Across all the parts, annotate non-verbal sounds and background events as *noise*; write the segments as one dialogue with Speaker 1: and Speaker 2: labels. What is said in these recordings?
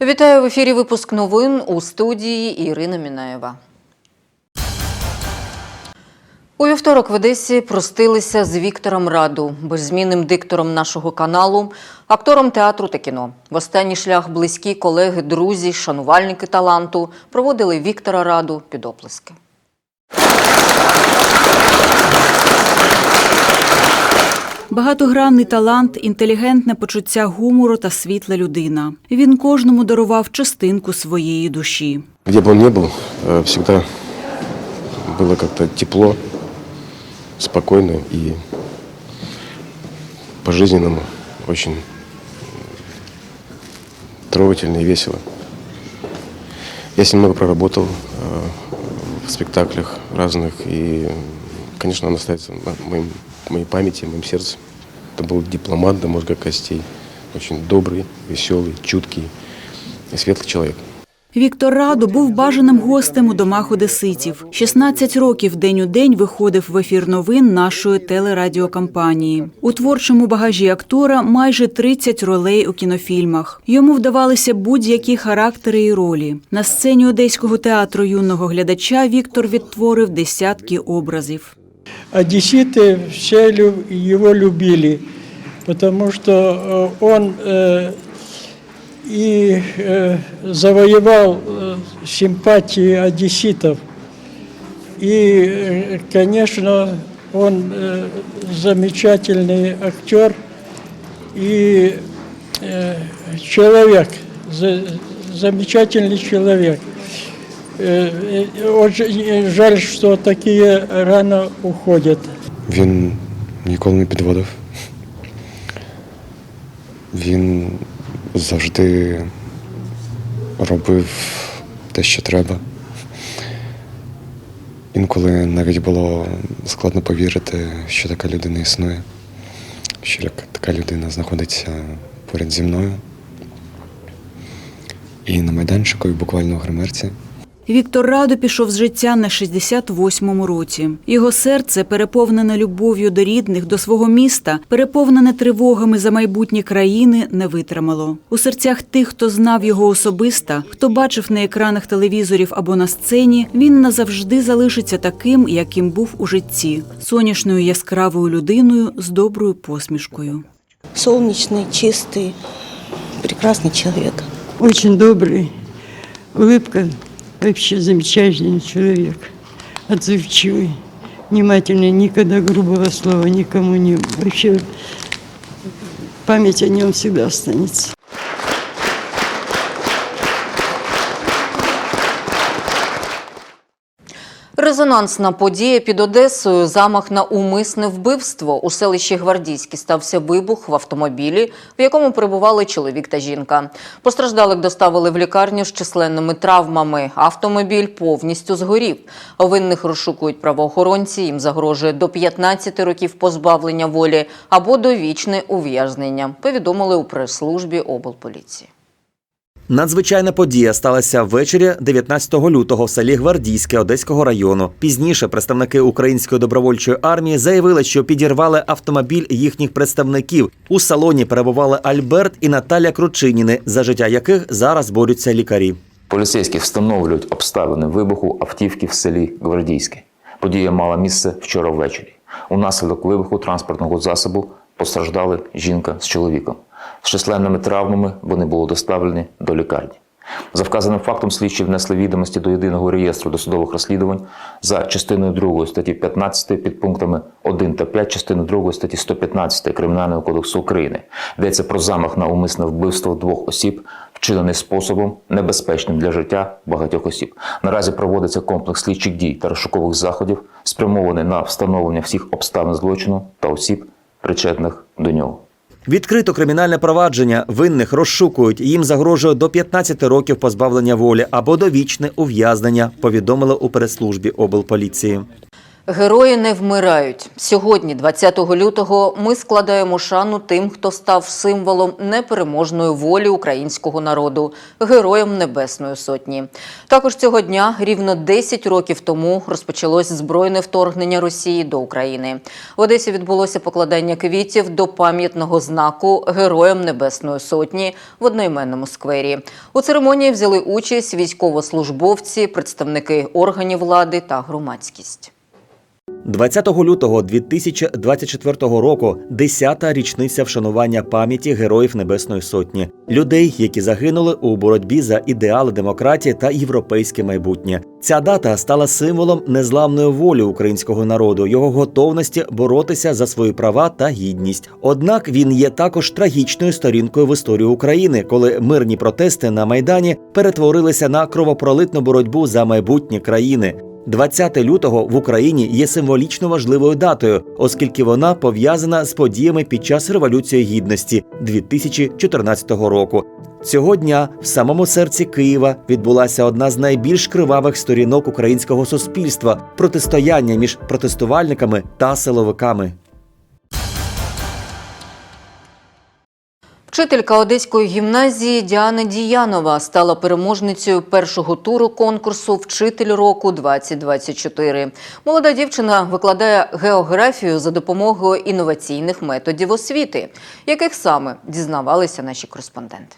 Speaker 1: Вітаю в ефірі випуск новин у студії Ірина Мінаєва. У вівторок в Одесі простилися з Віктором Раду, беззмінним диктором нашого каналу, актором театру та кіно. В останній шлях близькі колеги, друзі, шанувальники таланту проводили Віктора Раду під оплески.
Speaker 2: Багатогранний талант, інтелігентне почуття гумору та світла людина. Він кожному дарував частинку своєї душі.
Speaker 3: Где бы он ни был, э, всегда было как-то тепло, спокойно и по-жизненному очень трогательно и весело. Я с ним много проработал э, в спектаклях разных, и, конечно, он остается в моим, в моей памяти, в моем сердце. Это был дипломат до мозга костей, очень добрый, веселый, чуткий и светлый человек.
Speaker 2: Віктор Радо був бажаним гостем у домах одеситів. 16 років день у день виходив в ефір новин нашої телерадіокампанії. У творчому багажі актора майже 30 ролей у кінофільмах. Йому вдавалися будь-які характери і ролі. На сцені Одеського театру юного глядача Віктор відтворив десятки образів.
Speaker 4: Одесситы все лю- его любили, потому что э, он э, и э, завоевал э, симпатии одесситов. И, э, конечно, он э, замечательный актер и э, человек, за- замечательный человек. Э, э, Очень жаль, что такие рано уходят.
Speaker 3: Він ніколи не підводив. Він завжди робив те, що треба. Інколи навіть було складно повірити, що така людина існує, що така людина знаходиться поряд зі мною. І на майданчику, і буквально у гримерці.
Speaker 2: Віктор Радо пішов з життя на 68-му році. Його серце, переповнене любов'ю до рідних, до свого міста, переповнене тривогами за майбутнє країни, не витримало. У серцях тих, хто знав його особисто, хто бачив на екранах телевізорів або на сцені, він назавжди залишиться таким, яким був у житті сонячною яскравою людиною з доброю посмішкою.
Speaker 5: солнечный, чистый, прекрасный человек.
Speaker 6: Очень добрый, улыбка, Вообще замечательный человек, отзывчивый, внимательный, никогда грубого слова никому не... Вообще память о нем всегда останется.
Speaker 1: Резонансна подія під Одесою. Замах на умисне вбивство. У селищі Гвардійське стався вибух в автомобілі, в якому перебували чоловік та жінка. Постраждалих доставили в лікарню з численними травмами. Автомобіль повністю згорів. Винних розшукують правоохоронці. Їм загрожує до 15 років позбавлення волі або довічне ув'язнення. Повідомили у прес-службі облполіції.
Speaker 7: Надзвичайна подія сталася ввечері 19 лютого в селі Гвардійське Одеського району. Пізніше представники української добровольчої армії заявили, що підірвали автомобіль їхніх представників. У салоні перебували Альберт і Наталя Кручиніни, за життя яких зараз борються лікарі.
Speaker 8: Поліцейські встановлюють обставини вибуху автівки в селі Гвардійське. Подія мала місце вчора ввечері. Унаслідок вибуху транспортного засобу постраждали жінка з чоловіком. З численними травмами вони були доставлені до лікарні. За вказаним фактом слідчі внесли відомості до єдиного реєстру досудових розслідувань за частиною 2 статті 15 під пунктами 1 та 5 частини 2 статті 115 Кримінального кодексу України. Йдеться про замах на умисне вбивство двох осіб, вчинений способом небезпечним для життя багатьох осіб. Наразі проводиться комплекс слідчих дій та розшукових заходів, спрямований на встановлення всіх обставин злочину та осіб, причетних до нього.
Speaker 7: Відкрито кримінальне провадження винних розшукують. Їм загрожує до 15 років позбавлення волі або довічне ув'язнення. Повідомили у прес-службі облполіції.
Speaker 1: Герої не вмирають. Сьогодні, 20 лютого, ми складаємо шану тим, хто став символом непереможної волі українського народу, героям Небесної Сотні. Також цього дня, рівно 10 років тому, розпочалось збройне вторгнення Росії до України. В Одесі відбулося покладання квітів до пам'ятного знаку Героям Небесної Сотні в одноіменному сквері. У церемонії взяли участь військовослужбовці, представники органів влади та громадськість.
Speaker 7: 20 лютого 2024 року 10-та річниця вшанування пам'яті героїв Небесної Сотні, людей, які загинули у боротьбі за ідеали демократії та європейське майбутнє. Ця дата стала символом незламної волі українського народу, його готовності боротися за свої права та гідність. Однак він є також трагічною сторінкою в історії України, коли мирні протести на майдані перетворилися на кровопролитну боротьбу за майбутнє країни. 20 лютого в Україні є символічно важливою датою, оскільки вона пов'язана з подіями під час Революції Гідності 2014 року. Цього дня в самому серці Києва відбулася одна з найбільш кривавих сторінок українського суспільства протистояння між протестувальниками та силовиками.
Speaker 1: Вчителька Одеської гімназії Діана Діянова стала переможницею першого туру конкурсу Вчитель року 2024 Молода дівчина викладає географію за допомогою інноваційних методів освіти, яких саме дізнавалися наші кореспонденти.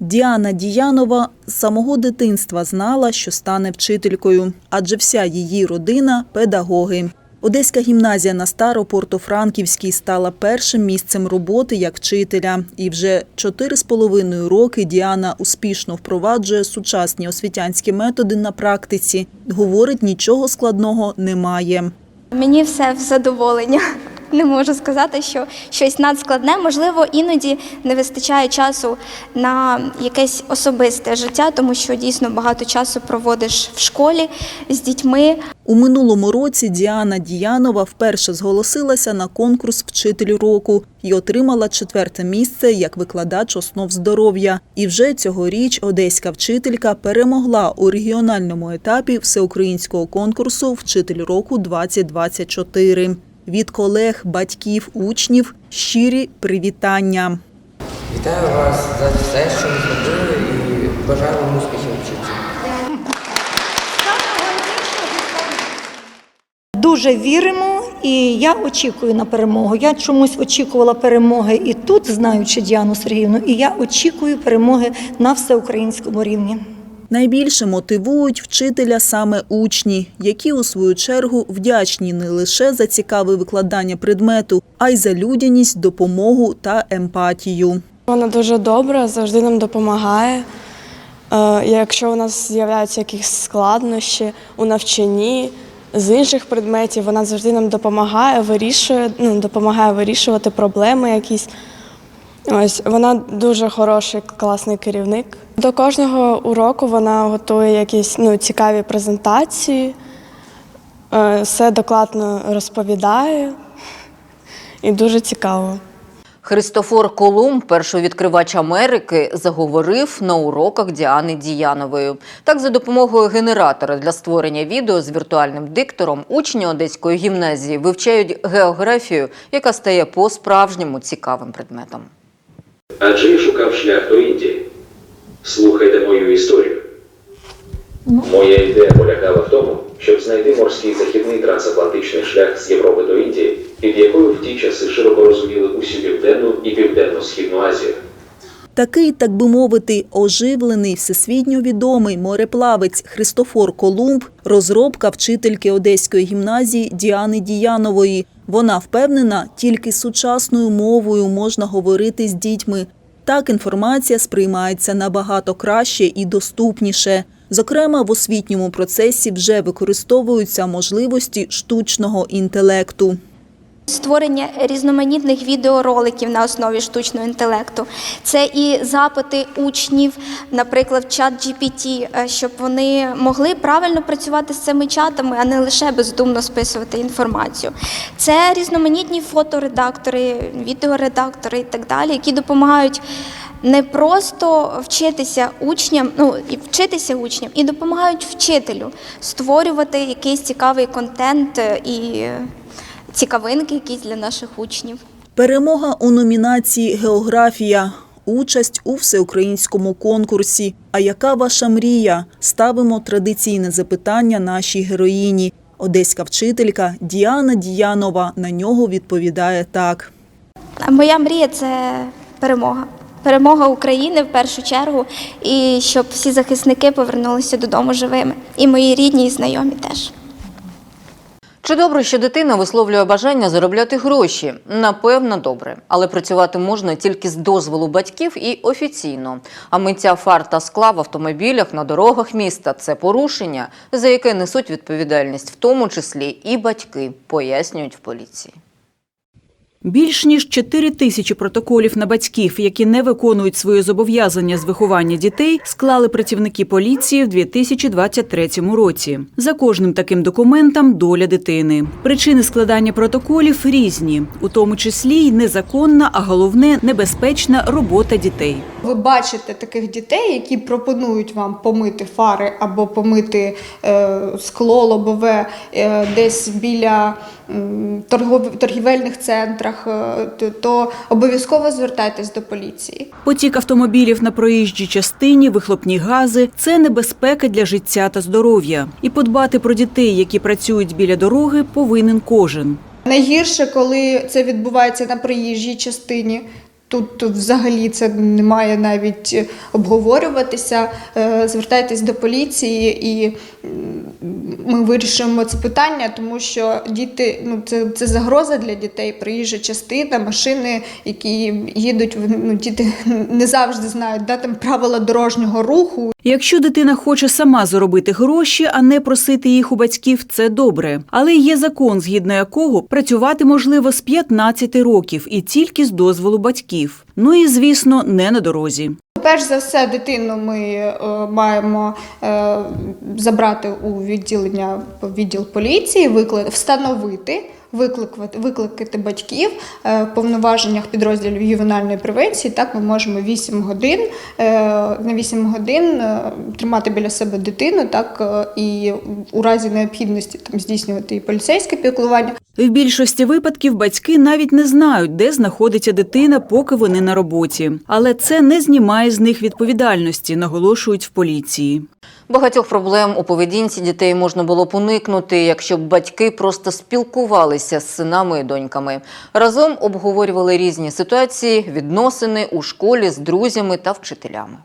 Speaker 9: Діана Діянова з самого дитинства знала, що стане вчителькою, адже вся її родина педагоги. Одеська гімназія на Старопортофранківській стала першим місцем роботи як вчителя. І вже чотири з половиною роки Діана успішно впроваджує сучасні освітянські методи на практиці. Говорить, нічого складного немає.
Speaker 10: Мені все в задоволення. Не можу сказати, що щось надскладне. Можливо, іноді не вистачає часу на якесь особисте життя, тому що дійсно багато часу проводиш в школі з дітьми.
Speaker 9: У минулому році Діана Діянова вперше зголосилася на конкурс Вчитель року і отримала четверте місце як викладач основ здоров'я. І вже цьогоріч одеська вчителька перемогла у регіональному етапі всеукраїнського конкурсу Вчитель року 2024 Від колег, батьків, учнів щирі привітання.
Speaker 11: Вітаю вас за все, що ви зробили, і бажаю вам успіхів житті.
Speaker 12: Дуже віримо, і я очікую на перемогу. Я чомусь очікувала перемоги і тут, знаючи Діану Сергіївну, і я очікую перемоги на всеукраїнському рівні.
Speaker 9: Найбільше мотивують вчителя саме учні, які у свою чергу вдячні не лише за цікаве викладання предмету, а й за людяність, допомогу та емпатію.
Speaker 13: Вона дуже добра, завжди нам допомагає. Е, Якщо у нас з'являються якісь складнощі у навчанні з інших предметів, вона завжди нам допомагає, вирішує, ну, допомагає вирішувати проблеми якісь. Ось вона дуже хороший, класний керівник. До кожного уроку вона готує якісь ну, цікаві презентації, е, все докладно розповідає і дуже цікаво.
Speaker 1: Христофор Колумб, перший відкривач Америки, заговорив на уроках Діани Діянової. Так, за допомогою генератора для створення відео з віртуальним диктором учні Одеської гімназії вивчають географію, яка стає по-справжньому цікавим предметом.
Speaker 14: Адже я шукав шлях до Індії. Слухайте мою історію. Моя ідея полягала в тому, щоб знайти морський західний трансатлантичний шлях з Європи до Індії, під якою в ті часи широко розуміли усю південну і південно-східну Азію.
Speaker 9: Такий, так би мовити, оживлений, всесвітньо відомий мореплавець Христофор Колумб – розробка вчительки Одеської гімназії Діани Діянової. Вона впевнена, тільки сучасною мовою можна говорити з дітьми. Так інформація сприймається набагато краще і доступніше. Зокрема, в освітньому процесі вже використовуються можливості штучного інтелекту.
Speaker 10: Створення різноманітних відеороликів на основі штучного інтелекту. Це і запити учнів, наприклад, чат GPT, е, щоб вони могли правильно працювати з цими чатами, а не лише бездумно списувати інформацію. Це різноманітні фоторедактори, відеоредактори і так далі, які допомагають не просто вчитися учням, ну і вчитися учням, і допомагають вчителю створювати якийсь цікавий контент е, і цікавинки якісь для наших учнів.
Speaker 9: Перемога у номінації Географія. Участь у всеукраїнському конкурсі. А яка ваша мрія? Ставимо традиційне запитання нашій героїні. Одеська вчителька Діана Діянова на нього відповідає так.
Speaker 10: Моя мрія це перемога. Перемога України в першу чергу, і щоб всі захисники повернулися додому живими. І мої рідні і знайомі теж.
Speaker 1: Чи добре, що дитина висловлює бажання заробляти гроші? Напевно, добре. Але працювати можна тільки з дозволу батьків і офіційно. А миття фар та скла в автомобілях на дорогах міста це порушення, за яке несуть відповідальність, в тому числі і батьки, пояснюють в поліції.
Speaker 2: Більш ніж 4 тисячі протоколів на батьків, які не виконують свої зобов'язання з виховання дітей, склали працівники поліції в 2023 році. За кожним таким документом доля дитини. Причини складання протоколів різні, у тому числі й незаконна, а головне небезпечна робота дітей.
Speaker 15: Ви бачите таких дітей, які пропонують вам помити фари або помити е, скло лобове е, десь біля торгівельних центрах, е, то, то обов'язково звертайтесь до поліції.
Speaker 2: Потік автомобілів на проїжджій частині, вихлопні гази це небезпека для життя та здоров'я. І подбати про дітей, які працюють біля дороги, повинен кожен.
Speaker 15: Найгірше, коли це відбувається на проїжджій частині. Тут взагалі це не має навіть обговорюватися. Е, Звертайтесь до поліції і ми вирішимо це питання, тому що діти ну це, це загроза для дітей. Проїжджа частина, машини, які їдуть, ну діти *laughs* не завжди знають да, там правила дорожнього руху.
Speaker 2: Якщо дитина хоче сама заробити гроші, а не просити їх у батьків, це добре. Але є закон, згідно якого працювати можливо з 15 років і тільки з дозволу батьків. Ну і звісно, не на дорозі.
Speaker 15: Перш за все, дитину ми е, маємо е, забрати у відділення відділ поліції, встановити. Викликати, викликати батьків е, в повноваженнях підрозділів ювенальної превенції. Так ми можемо 8 годин е, на 8 годин е, тримати біля себе дитину, так і у разі необхідності там здійснювати і поліцейське піклування.
Speaker 2: В більшості випадків батьки навіть не знають, де знаходиться дитина, поки вони на роботі. Але це не знімає з них відповідальності, наголошують в поліції.
Speaker 1: Багатьох проблем у поведінці дітей можна було б уникнути, якщо б батьки просто спілкувалися з синами і доньками. Разом обговорювали різні ситуації, відносини у школі з друзями та вчителями.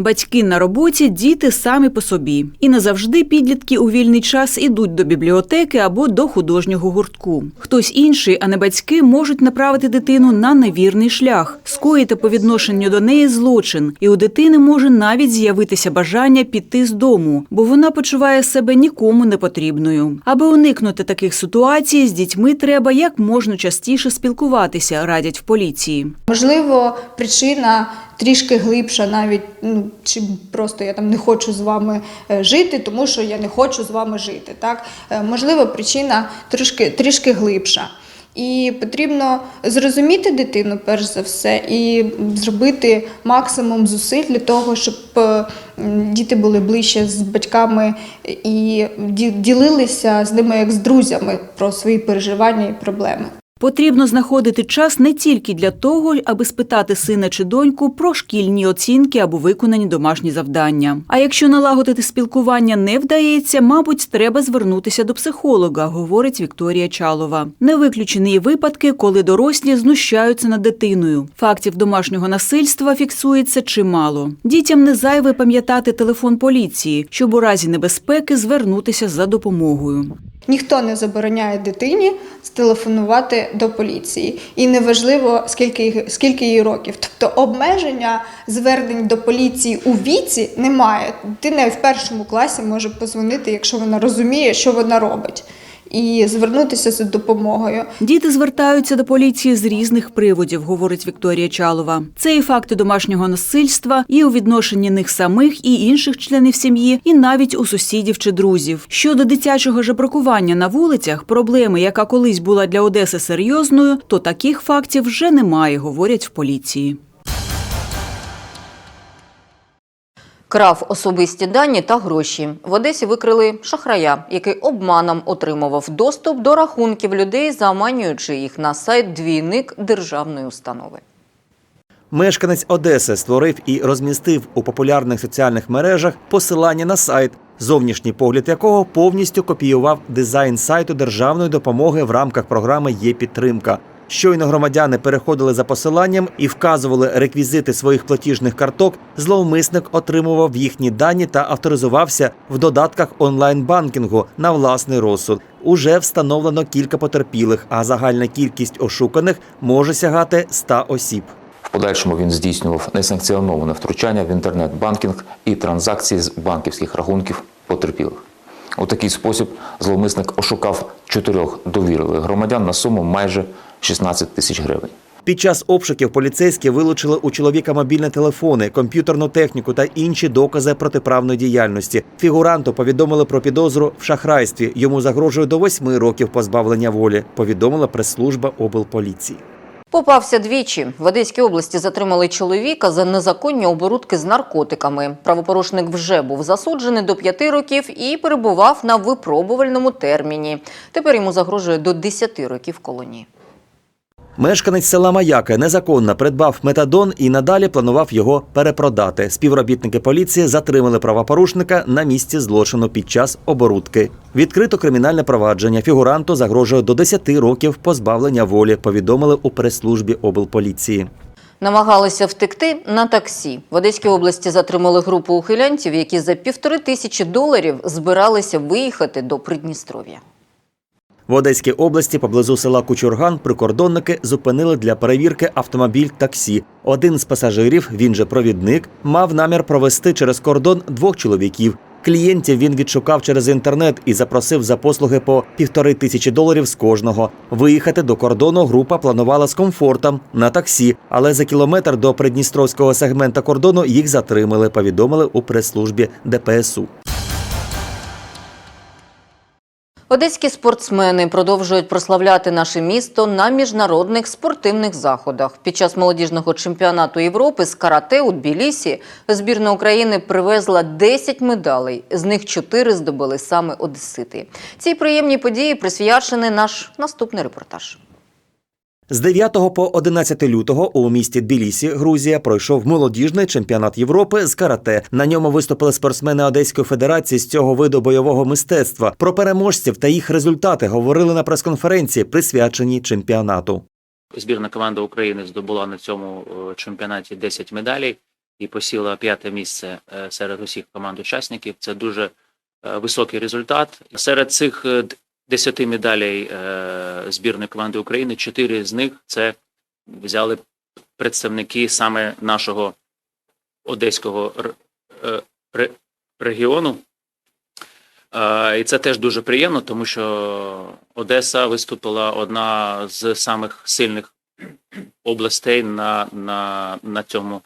Speaker 2: Батьки на роботі, діти самі по собі. І не завжди підлітки у вільний час ідуть до бібліотеки або до художнього гуртку. Хтось інший, а не батьки, можуть направити дитину на невірний шлях, скоїти по відношенню до неї злочин, і у дитини може навіть з'явитися бажання піти з дому, бо вона почуває себе нікому не потрібною. Аби уникнути таких ситуацій, з дітьми треба як можна частіше спілкуватися, радять в поліції.
Speaker 15: Можливо, причина трішки глибша, навіть ну чи просто я там не хочу з вами е, жити, тому що я не хочу з вами жити. Так Е, можливо, причина трішки трішки глибша. І потрібно зрозуміти дитину, перш за все, і зробити максимум зусиль для того, щоб е, діти були ближче з батьками і ділилися з ними як з друзями про свої переживання і проблеми.
Speaker 2: Потрібно знаходити час не тільки для того, аби спитати сина чи доньку про шкільні оцінки або виконані домашні завдання. А якщо налагодити спілкування не вдається, мабуть, треба звернутися до психолога, говорить Вікторія Чалова. Не виключені випадки, коли дорослі знущаються над дитиною. Фактів домашнього насильства фіксується чимало. Дітям не зайве пам'ятати телефон поліції, щоб у разі небезпеки звернутися за допомогою.
Speaker 15: Ніхто не забороняє дитині зтелефонувати до поліції, і неважливо скільки скільки їй років. Тобто обмеження звернень до поліції у віці немає. Дитина в першому класі може позвонити, якщо вона розуміє, що вона робить, і звернутися за допомогою.
Speaker 2: Діти звертаються до поліції з різних приводів, говорить Вікторія Чалова. Це і факти домашнього насильства, і у відношенні них самих, і інших членів сім'ї, і навіть у сусідів чи друзів. Щодо дитячого жебракування на вулицях, проблеми, яка колись була для Одеси серйозною, то таких фактів вже немає, говорять в поліції.
Speaker 1: Крав особисті дані та гроші. В Одесі викрили шахрая, який обманом отримував доступ до рахунків людей, заманюючи їх на сайт двійник державної установи.
Speaker 7: Мешканець Одеси створив і розмістив у популярних соціальних мережах посилання на сайт, зовнішній погляд якого повністю копіював дизайн сайту державної допомоги в рамках програми Є підтримка. Щойно громадяни переходили за посиланням і вказували реквізити своїх платіжних карток. Зловмисник отримував їхні дані та авторизувався в додатках онлайн-банкінгу на власний розсуд. Уже встановлено кілька потерпілих, а загальна кількість ошуканих може сягати 100 осіб.
Speaker 8: В подальшому він здійснював несанкціоноване втручання в інтернет-банкінг і транзакції з банківських рахунків потерпілих. У такий спосіб зловмисник ошукав чотирьох довірливих громадян на суму майже 16 тисяч гривень.
Speaker 7: Під час обшуків поліцейські вилучили у чоловіка мобільні телефони, комп'ютерну техніку та інші докази протиправної діяльності. Фігуранту повідомили про підозру в шахрайстві. Йому загрожує до восьми років позбавлення волі. Повідомила прес-служба облполіції.
Speaker 1: Попався двічі. В Одеській області затримали чоловіка за незаконні оборудки з наркотиками. Правопорушник вже був засуджений до п'яти років і перебував на випробувальному терміні. Тепер йому загрожує до 10 років колонії.
Speaker 7: Мешканець села Маяки незаконно придбав метадон і надалі планував його перепродати. Співробітники поліції затримали правопорушника на місці злочину під час оборудки. Відкрито кримінальне провадження. Фігуранту загрожує до 10 років позбавлення волі. Повідомили у прес-службі облполіції.
Speaker 1: Намагалися втекти на таксі. В Одеській області затримали групу ухилянців, які за півтори тисячі доларів збиралися виїхати до Придністров'я.
Speaker 7: В Одеській області поблизу села Кучурган прикордонники зупинили для перевірки автомобіль таксі. Один з пасажирів, він же провідник, мав намір провести через кордон двох чоловіків. Клієнтів він відшукав через інтернет і запросив за послуги по півтори тисячі доларів з кожного. Виїхати до кордону група планувала з комфортом на таксі, але за кілометр до придністровського сегмента кордону їх затримали. Повідомили у прес-службі ДПСУ.
Speaker 1: Одеські спортсмени продовжують прославляти наше місто на міжнародних спортивних заходах. Під час молодіжного чемпіонату Європи з карате у Тбілісі збірна України привезла 10 медалей. З них 4 здобули саме одесити. Цій приємній події присвячений наш наступний репортаж.
Speaker 7: З 9 по 11 лютого у місті Тбілісі, Грузія, пройшов молодіжний чемпіонат Європи з карате. На ньому виступили спортсмени Одеської федерації з цього виду бойового мистецтва. Про переможців та їх результати говорили на прес-конференції, присвяченій чемпіонату.
Speaker 16: Збірна команда України здобула на цьому е, чемпіонаті 10 медалей і посіла п'яте місце е, серед усіх команд-учасників. Це дуже е, високий результат. Серед цих 10 медалей е, збірної команди України, 4 з них це взяли представники саме нашого одеського е, ре- регіону. Е, І це теж дуже приємно, тому що Одеса виступила одна з самих сильних областей на, на, на цьому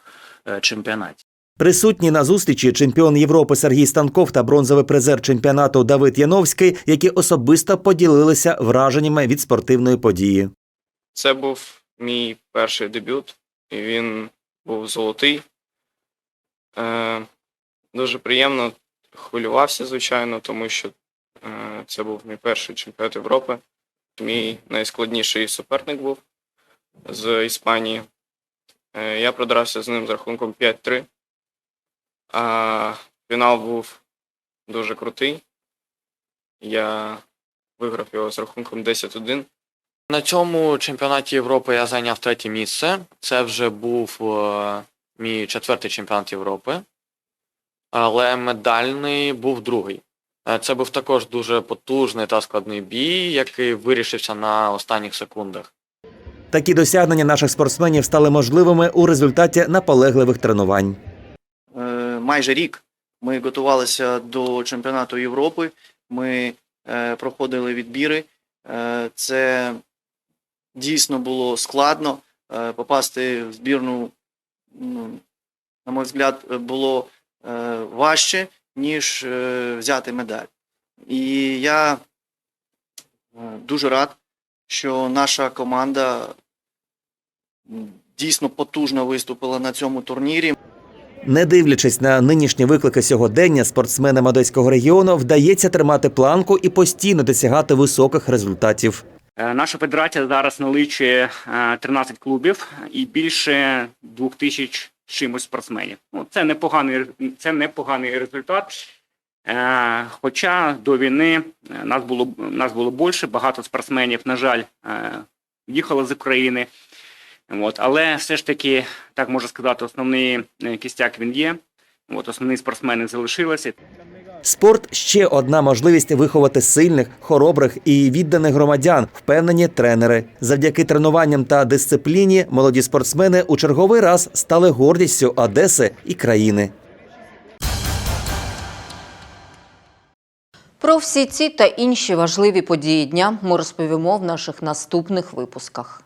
Speaker 16: чемпіонаті.
Speaker 7: Присутні на зустрічі чемпіон Європи Сергій Станков та бронзовий призер чемпіонату Давид Яновський, які особисто поділилися враженнями від спортивної події.
Speaker 17: Це був мій перший дебют, і він був золотий. Е, дуже приємно хвилювався, звичайно, тому що е, це був мій перший чемпіонат Європи. Мій найскладніший суперник був з Іспанії. Е, я продрався з ним з рахунком 5-3. А фінал був дуже крутий. Я виграв його з рахунком 10-1.
Speaker 18: На цьому чемпіонаті Європи я зайняв третє місце. Це вже був е, мій четвертий чемпіонат Європи, але медальний був другий. Е, Це був також дуже потужний та складний бій, який вирішився на останніх секундах.
Speaker 7: Такі досягнення наших спортсменів стали можливими у результаті наполегливих тренувань.
Speaker 19: Майже рік ми готувалися до чемпіонату Європи. Ми е, проходили відбіри. Е, це дійсно було складно. Е, попасти в збірну, ну, на мій взгляд, було важче, ніж взяти медаль. І я дуже рад, що наша команда дійсно потужно виступила на цьому турнірі.
Speaker 7: Не дивлячись на нинішні виклики сьогодення, спортсменам одеського регіону вдається тримати планку і постійно досягати високих результатів.
Speaker 20: Е, Наша федерація зараз наличує е, 13 клубів і більше 2000 з чимось спортсменів. Ну, це непоганий, це непоганий результат. Е, Хоча до війни е, нас було, нас було більше, багато спортсменів, на жаль, е, їхали з України. От, але все ж таки, так можна сказати, основний е, кістяк він є. От, основні спортсмени залишилися.
Speaker 7: Спорт ще одна можливість виховати сильних, хоробрих і відданих громадян, впевнені тренери. Завдяки тренуванням та дисципліні молоді спортсмени у черговий раз стали гордістю Одеси і країни.
Speaker 1: Про всі ці та інші важливі події дня ми розповімо в наших наступних випусках.